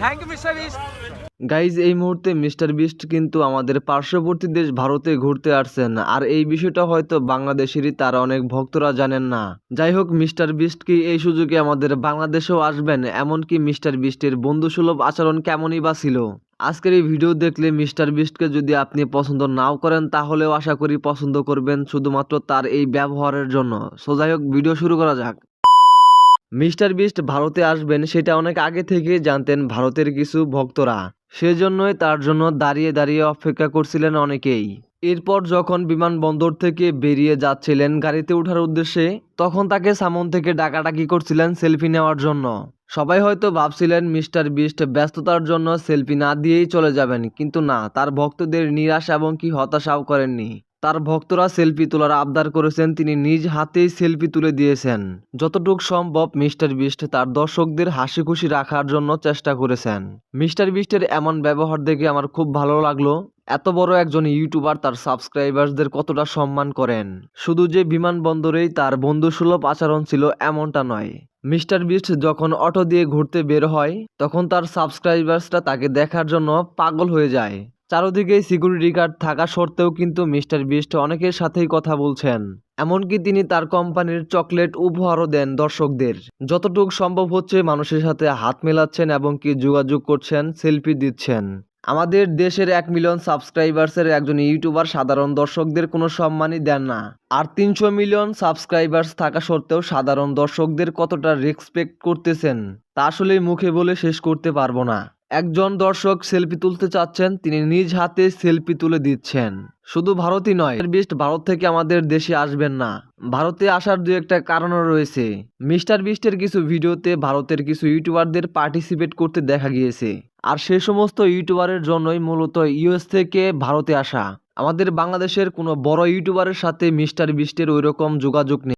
Thank you mister Beast guys এই মুহূর্তে mister beast কিন্তু আমাদের পার্শ্ববর্তী দেশ ভারতে ঘুরতে আসছেন। আর এই বিষয়টা হয়তো বাংলাদেশেরই, তারা অনেক ভক্তরা জানেন না। যাই হোক মিস্টার বিস্ট কি এই সুযোগে আমাদের বাংলাদেশেও আসবেন? এমনকি মিস্টার বিস্টের বন্ধুসুলভ আচরণ কেমনই বা ছিল? আজকের এই ভিডিও দেখলে মিস্টার বিস্টকে যদি আপনি পছন্দ নাও করেন, তাহলেও আশা করি পছন্দ করবেন শুধুমাত্র তার এই ব্যবহারের জন্য। সো যাই হোক, ভিডিও শুরু করা যাক। মিস্টার বিস্ট ভারতে আসবেন সেটা অনেক আগে থেকে জানতেন ভারতের কিছু ভক্তরা। সেজন্যই তার জন্য দাঁড়িয়ে দাঁড়িয়ে অপেক্ষা করছিলেন অনেকেই। এরপর যখন বিমানবন্দর থেকে বেরিয়ে যাচ্ছিলেন গাড়িতে ওঠার উদ্দেশ্যে, তখন তাকে সামন থেকে ডাকাডাকি করছিলেন সেলফি নেওয়ার জন্য। সবাই হয়তো ভাবছিলেন মিস্টার বিস্ট ব্যস্ততার জন্য সেলফি না দিয়েই চলে যাবেন, কিন্তু না, তার ভক্তদের নিরাশ এবং কি হতাশাও করেননি। তার ভক্তরা সেলফি তোলার আবদার করেছেন, তিনি নিজ হাতেই সেলফি তুলে দিয়েছেন। যতটুক সম্ভব মিস্টার বিস্ট তার দর্শকদের হাসি খুশি রাখার জন্য চেষ্টা করেছেন। মিস্টার বিস্টের এমন ব্যবহার দেখে আমার খুব ভালো লাগল। এত বড় একজন ইউটিউবার তার সাবস্ক্রাইবার্সদের কতটা সম্মান করেন। শুধু যে বিমানবন্দরেই তার বন্ধুসুলভ আচরণ ছিল এমনটা নয়। মিস্টার বিস্ট যখন অটো দিয়ে ঘুরতে বের হয়, তখন তার সাবস্ক্রাইবার্সরা তাকে দেখার জন্য পাগল হয়ে যায়। চারদিকে সিকিউরিটি গার্ড থাকা সত্ত্বেও কিন্তু মিস্টার বিস্ট অনেকের সাথেই কথা বলছেন। এমনকি তিনি তার কোম্পানির চকলেট উপহারও দেন দর্শকদের। যতটুকু সম্ভব হচ্ছে মানুষের সাথে হাত মেলাচ্ছেন এবং কি যোগাযোগ করছেন সেলফি দিচ্ছেন। আমাদের দেশের এক মিলিয়ন সাবস্ক্রাইবার্সের একজন ইউটিউবার সাধারণ দর্শকদের কোনো সম্মানই দেন না। আর তিনশো মিলিয়ন সাবস্ক্রাইবার্স থাকা সত্ত্বেও সাধারণ দর্শকদের কতটা রেসপেক্ট করতেছেন, তা আসলেই মুখে বলে শেষ করতে পারব না। একজন দর্শক সেলফি তুলতে চাচ্ছেন, তিনি নিজ হাতে সেলফি তুলে দিচ্ছেন। শুধু ভারতই নয় বিস্ট ভারত থেকে আমাদের দেশে আসবেন না। ভারতে আসার দু একটা কারণও রয়েছে। মিস্টার বিস্টের কিছু ভিডিওতে ভারতের কিছু ইউটিউবারদের পার্টিসিপেট করতে দেখা গিয়েছে। আর সে সমস্ত ইউটিউবারের জন্যই মূলত ইউএস থেকে ভারতে আসা। আমাদের বাংলাদেশের কোনো বড় ইউটিউবারের সাথে মিস্টার বিস্টের ওইরকম যোগাযোগ নেই।